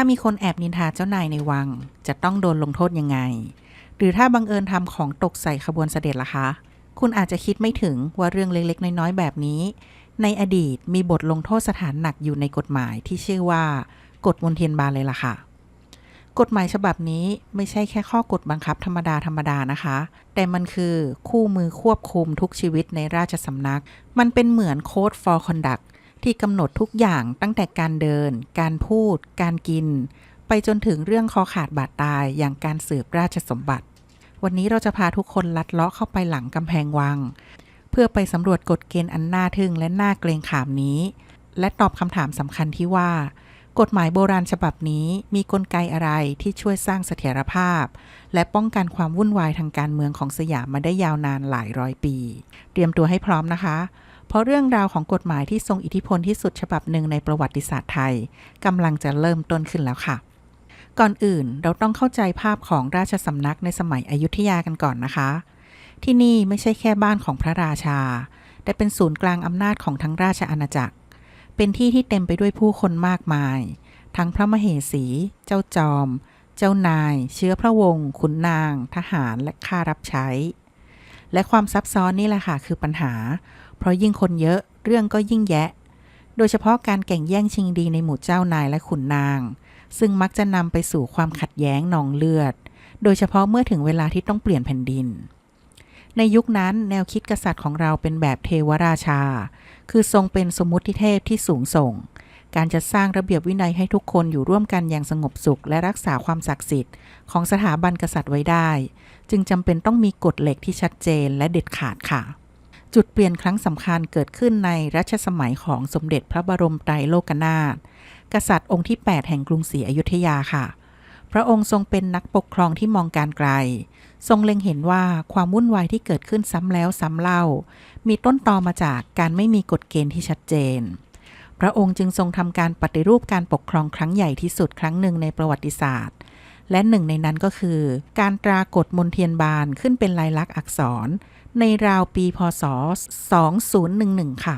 ถ้ามีคนแอบนินทาเจ้านายในวัง จะต้องโดนลงโทษยังไง หรือถ้าบังเอิญทำของตกใส่ขบวนเสด็จล่ะคะ คุณอาจจะคิดไม่ถึงว่าเรื่องเล็กๆ น้อยๆ แบบนี้ ในอดีตมีบทลงโทษสถานหนักอยู่ในกฎหมายที่ชื่อว่า กฎมนเทียนบาลเลยล่ะค่ะ กฎหมายฉบับนี้ไม่ใช่แค่ข้อกฎบังคับธรรมดาธรรมดานะคะ แต่มันคือคู่มือควบคุมทุกชีวิตในราชสำนัก มันเป็นเหมือนโค้ด for conduct ที่กำหนดทุกอย่างตั้งแต่การเดิน การพูด การกิน ไปจนถึงเรื่องคอขาดบาดตายอย่างการสืบราชสมบัติ วันนี้เราจะพาทุกคนลัดเลาะเข้าไปหลังกำแพงวัง เพื่อไปสำรวจกฎเกณฑ์อันน่าทึ่งและน่าเกรงขามนี้ และตอบคำถามสำคัญที่ว่า กฎหมายโบราณฉบับนี้มีกลไกอะไรที่ช่วยสร้างเสถียรภาพ และป้องกันความวุ่นวายทางการเมืองของสยามมาได้ยาวนานหลายร้อยปี เตรียมตัวให้พร้อมนะคะ เพราะเรื่องราวของกฎหมายที่ทรงอิทธิพลที่สุดฉบับหนึ่งในประวัติศาสตร์ไทยกำลังจะเริ่มต้นขึ้นแล้วค่ะ ก่อนอื่นเราต้องเข้าใจภาพของราชสำนักในสมัยอยุธยากันก่อนนะคะ ที่นี่ไม่ใช่แค่บ้านของพระราชา แต่เป็นศูนย์กลางอำนาจของทั้งราชอาณาจักร เป็นที่ที่เต็มไปด้วยผู้คนมากมาย ทั้งพระมเหสี เจ้าจอม เจ้านาย เชื้อพระวงศ์ขุนนาง ทหารและข้ารับใช้ และความซับซ้อนนี่แหละค่ะคือปัญหา เพราะยิ่งคนเยอะเรื่องก็ยิ่งแยะ โดยเฉพาะการแข่งแย่งชิงดีในหมู่เจ้านายและขุนนาง ซึ่งมักจะนำไปสู่ความขัดแย้งหนองเลือด โดยเฉพาะเมื่อถึงเวลาที่ต้องเปลี่ยนแผ่นดิน ในยุคนั้นแนวคิดกษัตริย์ของเราเป็นแบบเทวราชา คือทรงเป็นสมมติเทพที่สูงส่ง การจะสร้างระเบียบวินัยให้ทุกคนอยู่ร่วมกันอย่างสงบสุข และรักษาความศักดิ์สิทธิ์ของสถาบันกษัตริย์ไว้ได้ จึงจำเป็นต้องมีกฎเหล็กที่ชัดเจนและเด็ดขาดค่ะ จุดเปลี่ยนครั้งสำคัญเกิดขึ้นในรัชสมัยของสมเด็จพระบรมไตรโลกนาถกษัตริย์องค์ที่ 8 แห่งกรุงศรีอยุธยาค่ะ พระองค์ทรงเป็นนักปกครองที่มองการไกล ทรงเล็งเห็นว่าความวุ่นวายที่เกิดขึ้นซ้ำแล้วซ้ำเล่า มีต้นตอมาจากการไม่มีกฎเกณฑ์ที่ชัดเจน พระองค์จึงทรงทำการปฏิรูปการปกครองครั้งใหญ่ที่สุดครั้งหนึ่งในประวัติศาสตร์ และหนึ่งในนั้นก็คือ การตรากฎมนเทียนบานขึ้นเป็นลายลักษณ์อักษร ในราวปีพศ 2011 ค่ะ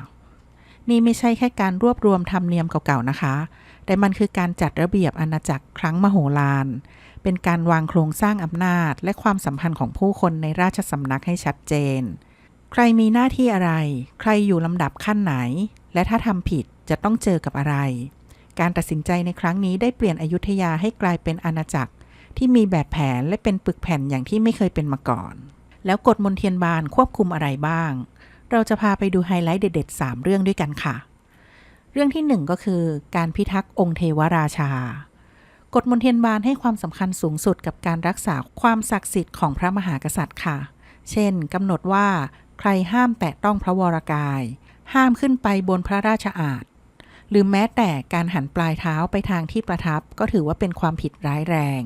นี่ไม่ใช่แค่การรวบรวมธรรมเนียมเก่าๆนะคะ แต่มันคือการจัดระเบียบอาณาจักรครั้งมโหฬาร เป็นการวางโครงสร้างอำนาจ และความสัมพันธ์ของผู้คนในราชสำนักให้ชัดเจน ใครมีหน้าที่อะไร ใครอยู่ลำดับขั้นไหน และถ้าทำผิดจะต้องเจอกับอะไร การตัดสินใจในครั้งนี้ได้เปลี่ยนอยุธยาให้กลายเป็นอาณาจักรที่มีแบบแผนและเป็นปึกแผ่นอย่างที่ไม่เคยเป็นมาก่อน แล้วกฎมนเทียนบานควบคุมอะไรบ้าง เราจะพาไปดูไฮไลท์เด็ดๆ 3 เรื่องด้วยกันค่ะ เรื่องที่ 1 ก็คือการพิทักษ์องค์เทวราชากฎมนเทียนบานให้ความสำคัญสูงสุดกับการรักษาความศักดิ์สิทธิ์ของพระมหากษัตริย์ค่ะ เช่นกำหนดว่าใครห้ามแตะต้องพระวรากาย ห้ามขึ้นไปบนพระราชอาณหรือแม้แต่การหันปลายเท้าไปทางที่ประทับก็ถือว่าเป็นความผิดร้ายแรง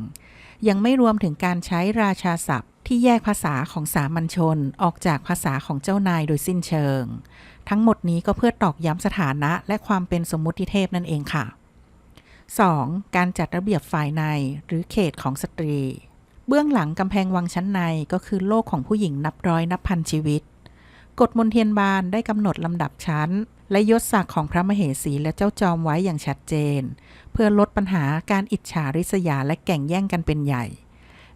ยังไม่รวมถึงการใช้ราชาศัพท์ ที่แยกภาษาของสามัญชนออกจากภาษาของเจ้านายโดยสิ้นเชิง ทั้งหมดนี้ก็เพื่อตอกย้ำสถานะและความเป็นสมมุติเทพนั่นเองค่ะ 2. การจัดระเบียบฝ่ายในหรือเขตของสตรี เบื้องหลังกำแพงวังชั้นในก็คือโลกของผู้หญิงนับร้อยนับพันชีวิต กฎมนเทียนบานได้กำหนดลำดับชั้น และยศศักดิ์ของพระมเหสีและเจ้าจอมไว้อย่างชัดเจน เพื่อลดปัญหาการอิจฉาริษยาและแก่งแย่งกันเป็นใหญ่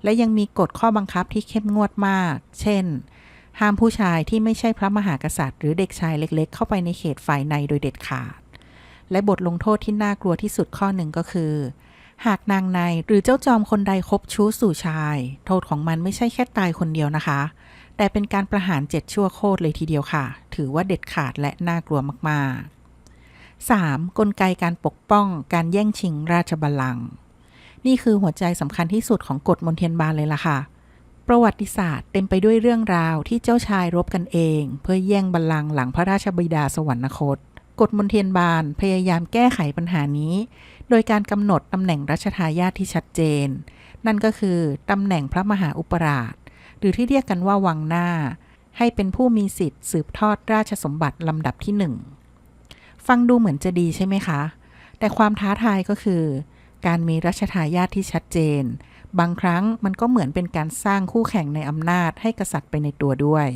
และยังมีกฎข้อบังคับที่เข้มงวดมาก เช่น ห้ามผู้ชายที่ไม่ใช่พระมหากษัตริย์ หรือเด็กชายเล็กๆ เข้าไปในเขตฝ่ายในโดยเด็ดขาด และบทลงโทษที่น่ากลัวที่สุดข้อหนึ่งก็คือ หากนางในหรือเจ้าจอมคนใดคบชู้สู่ชาย โทษของมันไม่ใช่แค่ตายคนเดียวนะคะ แต่เป็นการประหารเจ็ดชั่วโคตรเลยทีเดียวค่ะ ถือว่าเด็ดขาดและน่ากลัวมาก ๆ 3. กลไกการปกป้องการแย่งชิงราชบัลลังก์นี่คือหัวใจสำคัญที่สุดของกฎมนเทียนบานเลยล่ะค่ะ ประวัติศาสตร์เต็มไปด้วยเรื่องราวที่เจ้าชายรบกันเอง เพื่อแย่งบัลลังก์หลังพระราชบิดาสวรรคตกฎมนเทียนบานพยายามแก้ไขปัญหานี้ โดยการกำหนดตำแหน่งรัชทายาทที่ชัดเจน นั่นก็คือตำแหน่งพระมหาอุปราช หรือที่เรียกกันว่าวังหน้า ให้เป็นผู้มีสิทธิ์สืบทอดราชสมบัติลำดับที่หนึ่งฟังดูเหมือนจะดีใช่ไหมคะ แต่ความท้าทายก็คือ การมีรัชทายาทที่ชัดเจน บางครั้งมันก็เหมือนเป็นการสร้างคู่แข่งในอำนาจให้กษัตริย์ไปในตัวด้วย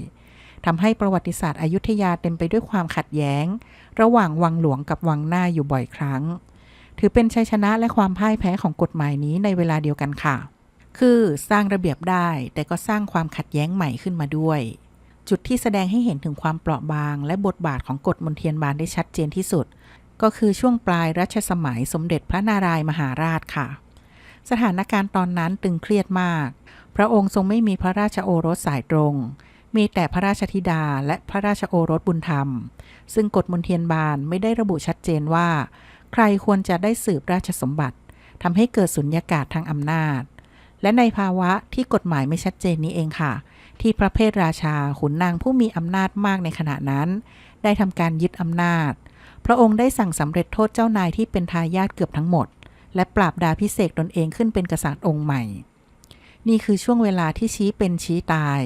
ทำให้ประวัติศาสตร์อยุธยาเต็มไปด้วยความขัดแย้ง ระหว่างวังหลวงกับวังหน้าอยู่บ่อยครั้ง ถือเป็นชัยชนะและความพ่ายแพ้ของกฎหมายนี้ในเวลาเดียวกันค่ะ คือสร้างระเบียบได้ แต่ก็สร้างความขัดแย้งใหม่ขึ้นมาด้วย จุดที่แสดงให้เห็นถึงความเปราะบาง และบทบาทของกฎมนเทียนบานได้ชัดเจนที่สุด ก็คือช่วงปลายรัชสมัยสมเด็จพระนารายมหาราชค่ะ สถานการณ์ตอนนั้นตึงเครียดมาก พระองค์ทรงไม่มีพระราชโอรสสายตรง มีแต่พระราชธิดาและพระราชโอรสบุญธรรม ซึ่งกฎมนเทียนบานไม่ได้ระบุชัดเจนว่า ใครควรจะได้สืบราชสมบัติทำให้เกิดสุญญากาศทางอำนาจ และในภาวะที่กฎหมายไม่ชัดเจนนี้เองค่ะ ที่พระเพทราชาขุนนางผู้มีอำนาจมากในขณะนั้น ได้ทำการยึดอำนาจ พระองค์ได้สั่งสำเร็จโทษเจ้านายที่เป็นทายาทเกือบทั้งหมด และปราบดาพิเศษตนเองขึ้นเป็นกษัตริย์องค์ใหม่ นี่คือช่วงเวลาที่ชี้เป็นชี้ตาย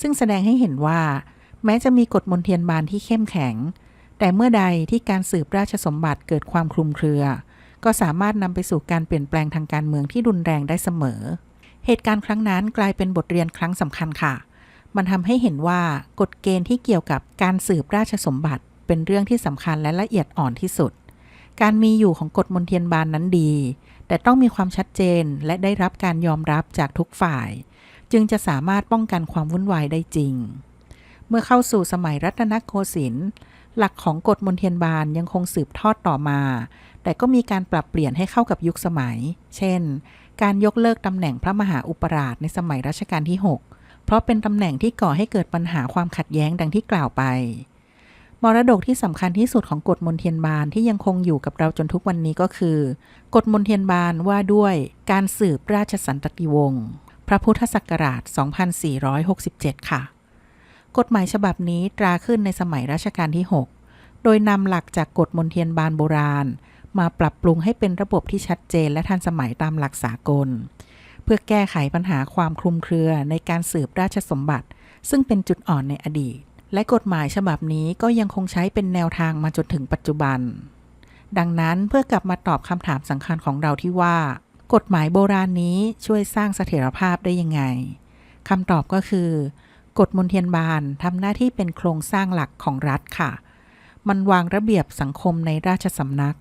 ซึ่งแสดงให้เห็นว่า แม้จะมีกฎมนเทียนบานที่เข้มแข็ง แต่เมื่อใดที่การสืบราชสมบัติเกิดความคลุมเครือ ก็สามารถนำไปสู่การเปลี่ยนแปลงทางการเมืองที่รุนแรงได้เสมอ เหตุการณ์ครั้งนั้นกลายเป็นบทเรียนครั้งสำคัญค่ะ มันทำให้เห็นว่ากฎเกณฑ์ที่เกี่ยวกับการสืบราชสมบัติ เป็นเรื่องที่สำคัญและละเอียดอ่อนที่สุด การมีอยู่ของกฎมนเทียนบานนั้นดี แต่ต้องมีความชัดเจนและได้รับการยอมรับจากทุกฝ่าย จึงจะสามารถป้องกันความวุ่นวายได้จริง เมื่อเข้าสู่สมัยรัตนโกสินทร์หลักของกฎมนเทียนบานยังคงสืบทอดต่อมา แต่ก็มีการปรับเปลี่ยนให้เข้ากับยุคสมัย เช่น การยกเลิกตำแหน่งพระมหาอุปราชในสมัยรัชกาลที่ 6 เพราะเป็นตำแหน่งที่ก่อให้เกิดปัญหาความขัดแย้งดังที่กล่าวไป มรดกที่สำคัญที่สุดของกฎมนเทียนบานที่ยังคงอยู่กับเราจนทุกวันนี้ก็คือ กฎมนเทียนบานว่าด้วยการสืบราชสันตติวงศ์พระพุทธศักราช 2467 ค่ะ กฎหมายฉบับนี้ตราขึ้นในสมัยรัชกาลที่ 6 โดยนำหลักจากกฎมนเทียนบานโบราณ มาปรับปรุงให้เป็นระบบที่ชัดเจนและทันสมัยตามหลักสากล เพื่อแก้ไขปัญหาความคลุมเครือในการสืบราชสมบัติ ซึ่งเป็นจุดอ่อนในอดีต และกฎหมายฉบับนี้ก็ยังคงใช้เป็นแนวทางมาจนถึงปัจจุบัน ดังนั้นเพื่อกลับมาตอบคำถามสำคัญของเราที่ว่า กฎหมายโบราณนี้ช่วยสร้างเสถียรภาพได้ยังไงคำตอบก็คือกฎมนเทียนบานทำหน้าที่เป็นโครงสร้างหลักของรัฐค่ะ มันวางระเบียบสังคมในราชสำนัก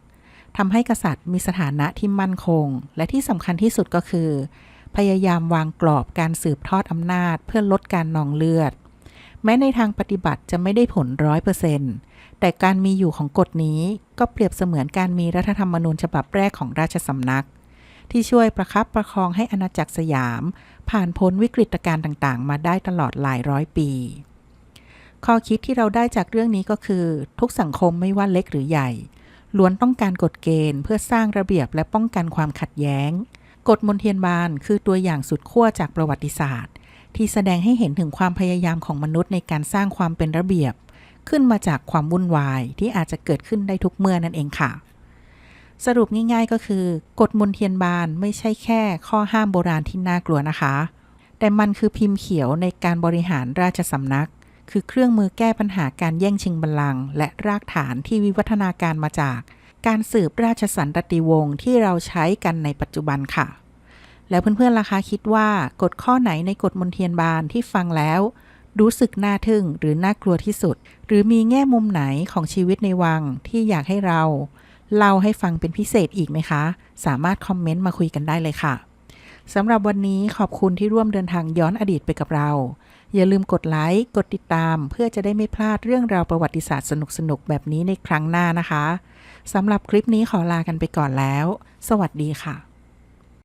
ทำให้กษัตริย์มีสถานะที่มั่นคง และที่สำคัญที่สุดก็คือ พยายามวางกรอบการสืบทอดอำนาจ เพื่อลดการนองเลือด แม้ในทางปฏิบัติจะไม่ได้ผลร้อยเปอร์เซนต์แต่การมีอยู่ของกฎนี้ก็เปรียบเสมือนการมีรัฐธรรมนูญฉบับแรกของราชสำนัก ที่ช่วยประคับประคองให้อาณาจักรสยาม ผ่านพ้นวิกฤตการณ์ต่างๆ มาได้ตลอดหลายร้อยปี ข้อคิดที่เราได้จากเรื่องนี้ก็คือ ทุกสังคมไม่ว่าเล็กหรือใหญ่ ล้วนต้องการกฎเกณฑ์เพื่อสร้างระเบียบและป้องกันความขัดแย้ง กฎมนเทียนบานคือตัวอย่างสุดขั้วจากประวัติศาสตร์ ที่แสดงให้เห็นถึงความพยายามของมนุษย์ในการสร้างความเป็นระเบียบ ขึ้นมาจากความวุ่นวายที่อาจจะเกิดขึ้นได้ทุกเมื่อนั่นเองค่ะ สรุปง่าย ๆก็คือกฎมนเทียนบานไม่ใช่แค่ข้อห้ามโบราณที่น่ากลัวนะคะ แต่มันคือพิมพ์เขียวในการบริหารราชสำนัก คือเครื่องมือแก้ปัญหาการแย่งชิงบัลลังก์และรากฐานที่วิวัฒนาการมาจาก การสืบราชสันตติวงศ์ที่เราใช้กันในปัจจุบันค่ะ แล้วเพื่อนๆล่ะคะคิดว่ากฎข้อไหนในกฎมนเทียนบานที่ฟังแล้ว รู้สึกน่าทึ่งหรือน่ากลัวที่สุด หรือมีแง่มุมไหนของชีวิตในวังที่อยากให้เราเล่าให้ฟังเป็นพิเศษอีกไหมคะ สามารถคอมเมนต์มาคุยกันได้เลยค่ะสำหรับวันนี้ขอบคุณที่ร่วมเดินทางย้อนอดีตไปกับเรา อย่าลืมกดไลค์ กดติดตาม เพื่อจะได้ไม่พลาดเรื่องราวประวัติศาสตร์สนุกๆแบบนี้ในครั้งหน้านะคะสำหรับคลิปนี้ขอลากันไปก่อนแล้ว สวัสดีค่ะ